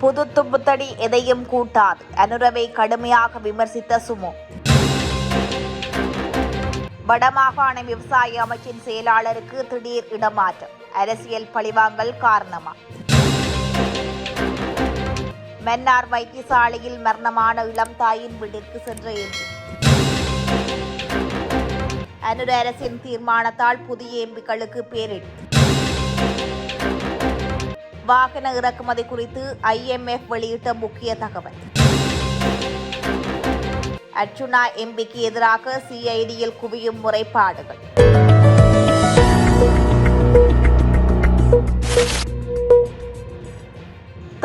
புது தும்புத்தடி எதையும் கூட்டாது. அனுரவை கடுமையாக விமர்சித்த சுமோ. வடமாகாண விவசாய அமைச்சின் செயலாளருக்கு திடீர் இடமாற்றம். அரசியல் பழிவாங்கல் காரணமா? மன்னார் வைத்தியசாலையில் மரணமான இளம் தாயின் வீட்டிற்கு சென்ற எம்பி அனுர அரசின் தீர்மானத்தால் புதிய எம்பிக்களுக்கு பேரிடி. வாகன இறக்குமதி குறித்து ஐஎம்எஃப் வெளியிட்ட முக்கிய தகவல். அர்ச்சுனா எம்பிக்கு எதிராக சிஐடியில் குவியும் முறைப்பாடுகள்.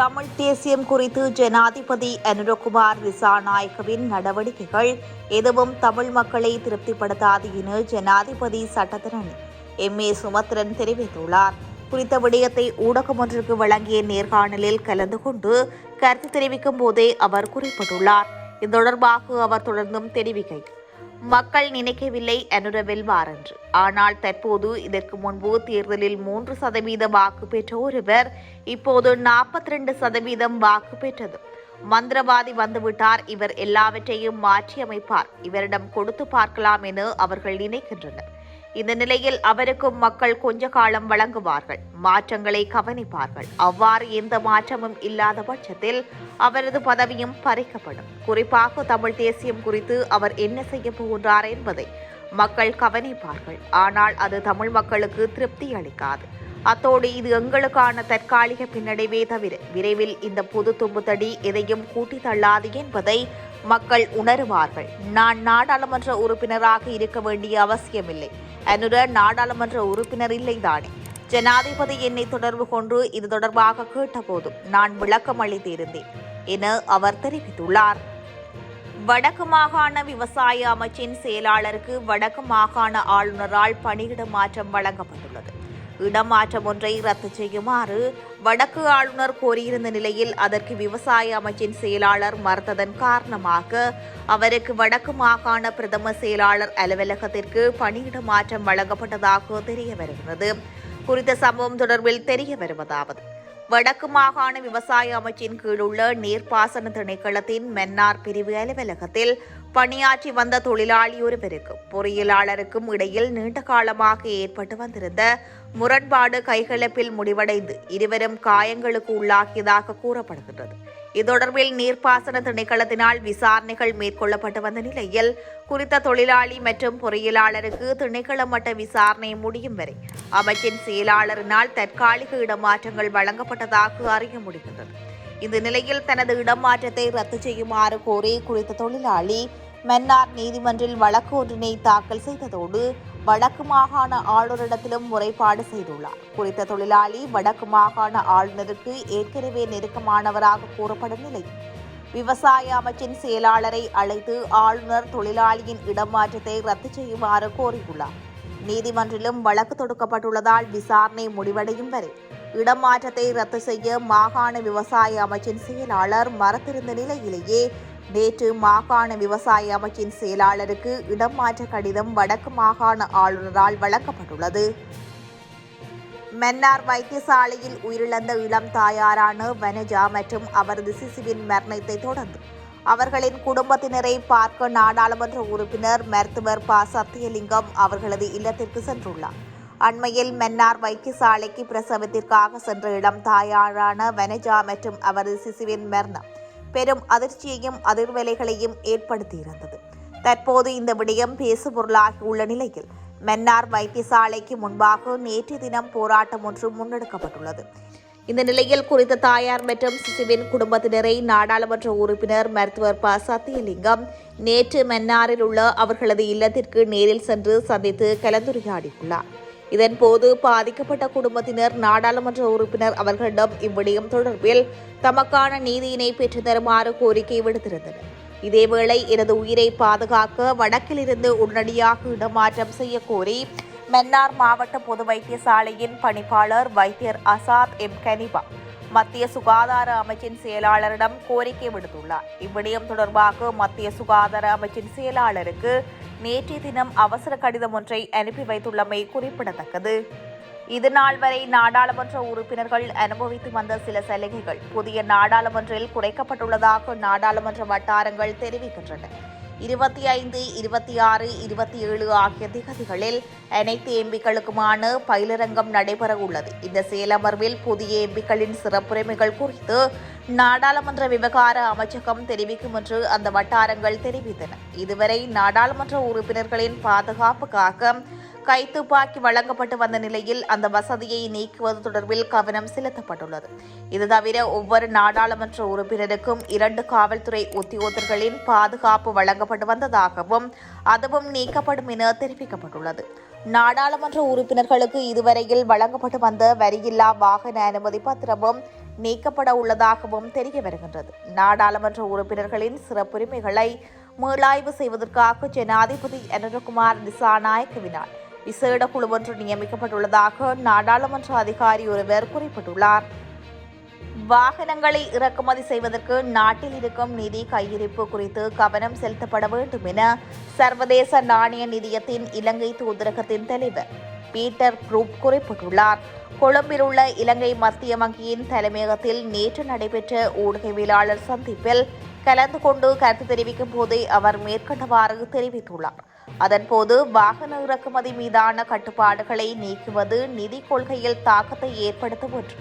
தமிழ் தேசியம் குறித்து ஜனாதிபதி அனுரகுமார் திசாநாயக்கவின் நடவடிக்கைகள் எதுவும் தமிழ் மக்களை திருப்திப்படுத்தாது என ஜனாதிபதி சட்டத்தரணி எம் ஏ சுமத்ரன் தெரிவித்துள்ளார். குறித்த விடயத்தை ஊடகம் ஒன்றுக்கு வழங்கிய நேர்காணலில் கலந்து கொண்டு கருத்து தெரிவிக்கும் போதே அவர் குறிப்பிட்டுள்ளார். இது தொடர்பாக அவர் தொடர்ந்தும் தெரிவிக்கையில் மக்கள் நினைக்கவில்லை அனுர வெல்வார் என்று ஆனால் தற்போது இதற்கு முன்பு தேர்தலில் மூன்று சதவீத வாக்கு பெற்ற ஒருவர் இப்போது நாற்பத்தி ரெண்டு சதவீதம் வாக்கு பெற்றது. மந்திரவாதி வந்துவிட்டார். இவர் எல்லாவற்றையும் மாற்றி அமைப்பார் இவரிடம் கொடுத்து பார்க்கலாம் என அவர்கள் நினைக்கின்றனர். இந்த நிலையில் அவருக்கும் மக்கள் கொஞ்ச காலம் வழங்குவார்கள். மாற்றங்களை கவனிப்பார்கள். அவ்வாறு எந்த மாற்றமும் இல்லாத பட்சத்தில் அவரது பதவியும் பறிக்கப்படும். குறிப்பாக தமிழ் தேசியம் குறித்து அவர் என்ன செய்ய போகின்றார் என்பதை மக்கள் கவனிப்பார்கள். ஆனால் அது தமிழ் மக்களுக்கு திருப்தி அளிக்காது. அத்தோடு இது எங்களுக்கான தற்காலிக பின்னடைவே தவிர விரைவில் இந்த புது தும்புத்தடி எதையும் கூட்டி தள்ளாது என்பதை மக்கள் உணருவார்கள். நான் நாடாளுமன்ற உறுப்பினராக இருக்க வேண்டிய அவசியமில்லை. என்னுடன் நாடாளுமன்ற உறுப்பினர் இல்லைதானே? ஜனாதிபதி என்னை தொடர்பு கொண்டு இது தொடர்பாக கேட்டபோதும் நான் விளக்கம் அளித்திருந்தேன் என அவர் தெரிவித்துள்ளார். வடக்கு மாகாண விவசாய அமைச்சின் செயலாளருக்கு வடக்கு மாகாண ஆளுநரால் பணியிட மாற்றம் வழங்கப்பட்டுள்ளது. இடமாற்றம் ஒன்றை ரத்து செய்யுமாறு வடக்கு ஆளுநர் கோரியிருந்த நிலையில் அதற்கு விவசாய அமைச்சின் செயலாளர் மறுத்ததன் காரணமாக அவருக்கு வடக்கு மாகாண பிரதம செயலாளர் அலுவலகத்திற்கு பணியிட மாற்றம் வழங்கப்பட்டதாக தெரிய வருகிறது குறித்த சம்பவம் தொடர்பில் தெரிய வருவதாவது வடக்கு மாகாண விவசாய அமைச்சின் கீழுள்ள நீர்ப்பாசன திணைக்களத்தின் மென்னார் பிரிவு அலுவலகத்தில் பணியாற்றி வந்த தொழிலாளி ஒருவருக்கும் பொறியியலாளருக்கும் இடையில் நீண்ட காலமாக ஏற்பட்டு வந்திருந்த முரண்பாடு கைகலப்பில் முடிவடைந்து இருவரும் காயங்களுக்கு உள்ளாகியதாக கூறப்படுகின்றது. இது தொடர்பில் நீர்ப்பாசன திணைக்களத்தினால் விசாரணைகள் மேற்கொள்ளப்பட்டு வந்த நிலையில் குறித்த தொழிலாளி மற்றும் பொறியியலாளருக்கு திணைக்கள மட்ட விசாரணை முடியும் வரை அமைச்சின் செயலாளரினால் தற்காலிக இடமாற்றங்கள் வழங்கப்பட்டதாக அறிய முடிகின்றது. இந்த நிலையில் தனது இடமாற்றத்தை ரத்து செய்யுமாறு கோரி குறித்த தொழிலாளி மன்னார் நீதிமன்றில் வழக்கு ஒன்றினை தாக்கல் செய்ததோடு வடக்கு மாகாண ஆளுநரிடத்திலும் முறைப்பாடு செய்துள்ளார். குறித்த தொழிலாளி வடக்கு மாகாண ஆளுநருக்கு ஏற்கனவே நெருக்கமானவராக கூறப்படும் நிலையில் விவசாய அமைச்சின் செயலாளரை அழைத்து ஆளுநர் தொழிலாளியின் இடமாற்றத்தை ரத்து செய்யுமாறு கோரியுள்ளார். நீதிமன்றிலும் வழக்கு தொடுக்கப்பட்டுள்ளதால் விசாரணை முடிவடையும் வரை இடமாற்றத்தை ரத்து செய்ய மாகாண விவசாய அமைச்சின் செயலாளர் மறுத்திருந்த நிலையிலேயே நேற்று மாகாண விவசாய அமைச்சின் செயலாளருக்கு இடமாற்ற கடிதம் வடக்கு மாகாண ஆளுநரால் வழங்கப்பட்டுள்ளது. மன்னார் வைத்தியசாலையில் உயிரிழந்த இளம் தாயாரான வனஜா மற்றும் அவரது சிசுவின் மரணத்தை தொடர்ந்து அவர்களின் குடும்பத்தினரை பார்க்க நாடாளுமன்ற உறுப்பினர் மருத்துவர் ப. சத்தியலிங்கம் அவர்களது இல்லத்திற்கு சென்றுள்ளார். அண்மையில் மன்னார் வைத்தியசாலைக்கு பிரசவத்திற்காக சென்ற இளம் தாயாரான வனஜா மற்றும் அவரது சிசுவின் மரணம் பெரும் அதிர்ச்சியையும் அதிர்வலைகளையும் ஏற்படுத்தியிருந்தது. தற்போது இந்த விடயம் பேசுபொருளாகி உள்ள நிலையில் மன்னார் வைத்தியசாலைக்கு முன்பாக நேற்று தினம் போராட்டம் ஒன்று முன்னெடுக்கப்பட்டுள்ளது. இந்த நிலையில் குறித்த தாயார் மற்றும் சிசுவின் குடும்பத்தினரை நாடாளுமன்ற உறுப்பினர் மருத்துவர் ப. சத்தியலிங்கம் நேற்று மன்னாரில் உள்ள அவர்களது இல்லத்திற்கு நேரில் சென்று சந்தித்து கலந்துரையாடியுள்ளார். இதன்போது பாதிக்கப்பட்ட குடும்பத்தினர் நாடாளுமன்ற உறுப்பினர் அவர்களிடம் இவ்விடயம் தொடர்பில் தமக்கான நீதியினை பெற்று தருமாறு கோரிக்கை விடுத்திருந்தனர். இதேவேளை எனது உயிரை பாதுகாக்க வடக்கிலிருந்து உடனடியாக இடமாற்றம் செய்ய கோரி மன்னார் மாவட்ட பொது வைத்தியசாலையின் பணிப்பாளர் வைத்தியர் அசாத் எம். கனிபா மத்திய சுகாதார அமைச்சின் செயலாளரிடம் கோரிக்கை விடுத்துள்ளார். இவ்விடயம் தொடர்பாக மத்திய சுகாதார அமைச்சின் செயலாளருக்கு நேற்றைய தினம் அவசர கடிதம் ஒன்றை அனுப்பி வைத்துள்ளமை குறிப்பிடத்தக்கது. இது நாள் வரை நாடாளுமன்ற உறுப்பினர்கள் அனுபவித்து வந்த சில சலுகைகள். புதிய நாடாளுமன்றில் குறைக்கப்பட்டுள்ளதாக நாடாளுமன்ற வட்டாரங்கள் தெரிவிக்கின்றன. இருபத்தி ஐந்து இருபத்தி ஆறு இருபத்தி ஏழு ஆகிய திகதிகளில் அனைத்து எம்பிக்களுக்குமான பயிலரங்கம் நடைபெற உள்ளது இந்த செயலமர்வில் புதிய எம்பிக்களின் சிறப்புரிமைகள் குறித்து நாடாளுமன்ற விவகார அமைச்சகம் தெரிவிக்கும் என்று அந்த வட்டாரங்கள் தெரிவித்தன. இதுவரை நாடாளுமன்ற உறுப்பினர்களின் பாதுகாப்புக்காக கைத்துப்பாக்கி வழங்கப்பட்டு வந்த நிலையில் அந்த வசதியை நீக்குவது தொடர்பில் கவனம் செலுத்தப்பட்டுள்ளது. இது தவிர ஒவ்வொரு நாடாளுமன்ற உறுப்பினருக்கும் இரண்டு காவல்துறை உத்தியோகர்களின் பாதுகாப்பு வழங்கப்பட்டு வந்ததாகவும் அதுவும் நீக்கப்படும் என தெரிவிக்கப்பட்டுள்ளது. நாடாளுமன்ற உறுப்பினர்களுக்கு இதுவரையில் வழங்கப்பட்டு வந்த வரியில்லா வாகன அனுமதி பத்திரமும் நீக்கப்பட உள்ளதாகவும் தெரிய வருகின்றது. நாடாளுமன்ற உறுப்பினர்களின் சிறப்புரிமைகளை மீளாய்வு செய்வதற்காக ஜனாதிபதி அனுரகுமார் திசாநாயக்கவினால் விசேட குழு ஒன்று நியமிக்கப்பட்டுள்ளதாக நாடாளுமன்ற அதிகாரி ஒருவர் குறிப்பிட்டுள்ளார். வாகனங்களை இறக்குமதி செய்வதற்கு நாட்டில் இருக்கும் நிதி கையிருப்பு குறித்து கவனம் செலுத்தப்பட வேண்டும் என சர்வதேச நாணய நிதியத்தின் இலங்கை தூதரகத்தின் தலைவர் பீட்டர் குரூப் குறிப்பிட்டுள்ளார். கொழும்பில் உள்ள இலங்கை மத்திய வங்கியின் தலைமையகத்தில் நேற்று நடைபெற்ற ஊடகவியலாளர் சந்திப்பில் கலந்து கொண்டு கருத்து தெரிவிக்கும் போதே அவர் மேற்கண்டவாறு தெரிவித்துள்ளார். அதன்போது வாகன இறக்குமதி மீதான கட்டுப்பாடுகளை நீக்குவது நிதி கொள்கையில் தாக்கத்தை ஏற்படுத்தும் என்று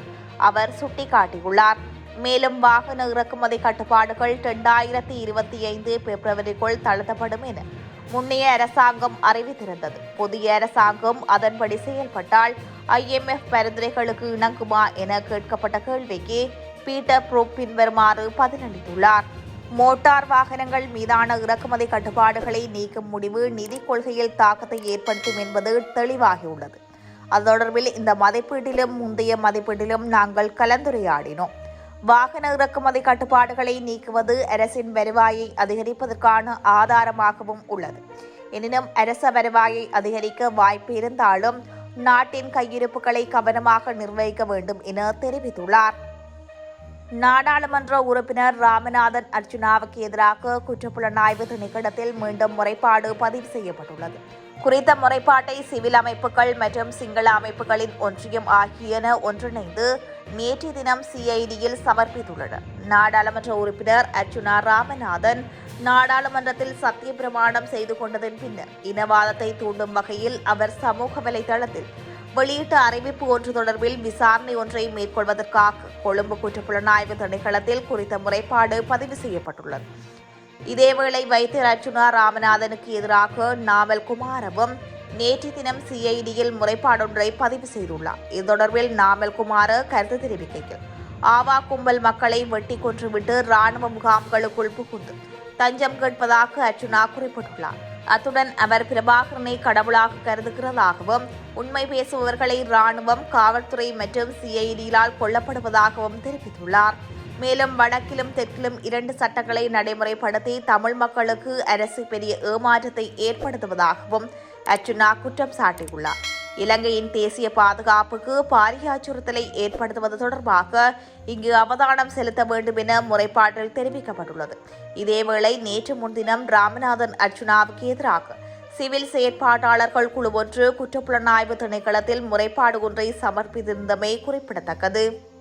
அவர் சுட்டிக்காட்டியுள்ளார். மேலும் வாகன இறக்குமதி கட்டுப்பாடுகள் இரண்டாயிரத்தி இருபத்தி ஐந்து பிப்ரவரிக்குள் தளர்த்தப்படும் என முன்னைய அரசாங்கம் அறிவித்திருந்தது. புதிய அரசாங்கம் அதன்படி செயல்பட்டால் ஐஎம்எஃப் பரிந்துரைகளுக்கு இணங்குமா என கேட்கப்பட்ட கேள்விக்கு பீட்டர் ப்ரூப் பின்வருமாறு பதிலளித்துள்ளார். மோட்டார் வாகனங்கள் மீதான இறக்குமதி கட்டுப்பாடுகளை நீக்கும் முடிவு நிதி கொள்கையில் தாக்கத்தை ஏற்படுத்தும் என்பது தெளிவாகியுள்ளது. அது தொடர்பில் இந்த மதிப்பீட்டிலும் முந்தைய மதிப்பீட்டிலும் நாங்கள் கலந்துரையாடினோம். வாகன இறக்குமதி கட்டுப்பாடுகளை நீக்குவது அரசின் வருவாயை அதிகரிப்பதற்கான ஆதாரமாகவும் உள்ளது. எனினும் அரச வருவாயை அதிகரிக்க வாய்ப்பு இருந்தாலும் நாட்டின் கையிருப்புகளை கவனமாக நிர்வகிக்க வேண்டும் என தெரிவித்துள்ளார். நாடாளுமன்ற உறுப்பினர் ராமநாதன் அர்ஜுனாவுக்கு எதிராக குற்றப்புலனாய்வு திணைக்களத்தில் மீண்டும் முறைப்பாடு பதிவு செய்யப்பட்டுள்ளது. குறித்த முறைப்பாட்டை சிவில் அமைப்புகள் மற்றும் சிங்கள அமைப்புகளின் ஒன்றியம் ஆகியன ஒன்றிணைந்து நேற்றைய தினம் சிஐடியில் சமர்ப்பித்துள்ளனர் நாடாளுமன்ற உறுப்பினர் அர்ச்சுனா ராமநாதன் நாடாளுமன்றத்தில் சத்திய பிரமாணம் செய்து கொண்டதன் பின்னர் இனவாதத்தை தூண்டும் வகையில் அவர் சமூக வலைதளத்தில் வெளியிட்ட அறிவிப்பு ஒன்று தொடர்பில் விசாரணை ஒன்றை மேற்கொள்வதற்காக கொழும்பு குற்றப்புலனாய்வு திணைக்களத்தில் குறித்த முறைப்பாடு பதிவு செய்யப்பட்டுள்ளது. இதேவேளை வைத்தியர் அர்ச்சுனா ராமநாதனுக்கு எதிராக நாவல் குமாரவும் நேற்று தினம் சிஐடியில் முறைப்பாடொன்றை பதிவு செய்துள்ளார். இது தொடர்பில் நாமல் குமார கருத்து தெரிவிக்கையில் ஆவா கும்பல் மக்களை வெட்டி கொன்றுவிட்டு ராணுவ முகாம்களுக்குள் புகுந்து தஞ்சம் கேட்பதாக அர்ச்சுனா குறிப்பிட்டுள்ளார். அத்துடன் அவர் பிரபாகரனை கடவுளாக கருதுகிறதாகவும் உண்மை பேசுபவர்களை ராணுவம் காவல்துறை மற்றும் சிஐடியால் கொல்லப்படுவதாகவும் தெரிவித்துள்ளார். மேலும் வடக்கிலும் தெற்கிலும் இரண்டு சட்டங்களை நடைமுறைப்படுத்தி தமிழ் மக்களுக்கு அரசு பெரிய ஏமாற்றத்தை ஏற்படுத்துவதாகவும் அர்ச்சுனா குற்றம் சாட்டியுள்ளார். இலங்கையின் தேசிய பாதுகாப்புக்கு பாரிய அச்சுறுத்தலை ஏற்படுத்துவது தொடர்பாக இங்கு அவதானம் செலுத்த வேண்டும் என முறைப்பாட்டில் தெரிவிக்கப்பட்டுள்ளது. இதேவேளை நேற்று முன்தினம் ராமநாதன் அர்ஜுனாவுக்கு எதிராக சிவில் செயற்பாட்டாளர்கள் குழு ஒன்று குற்றப்புலனாய்வு திணைக்களத்தில் முறைப்பாடு ஒன்றை சமர்ப்பித்திருந்தமை குறிப்பிடத்தக்கது.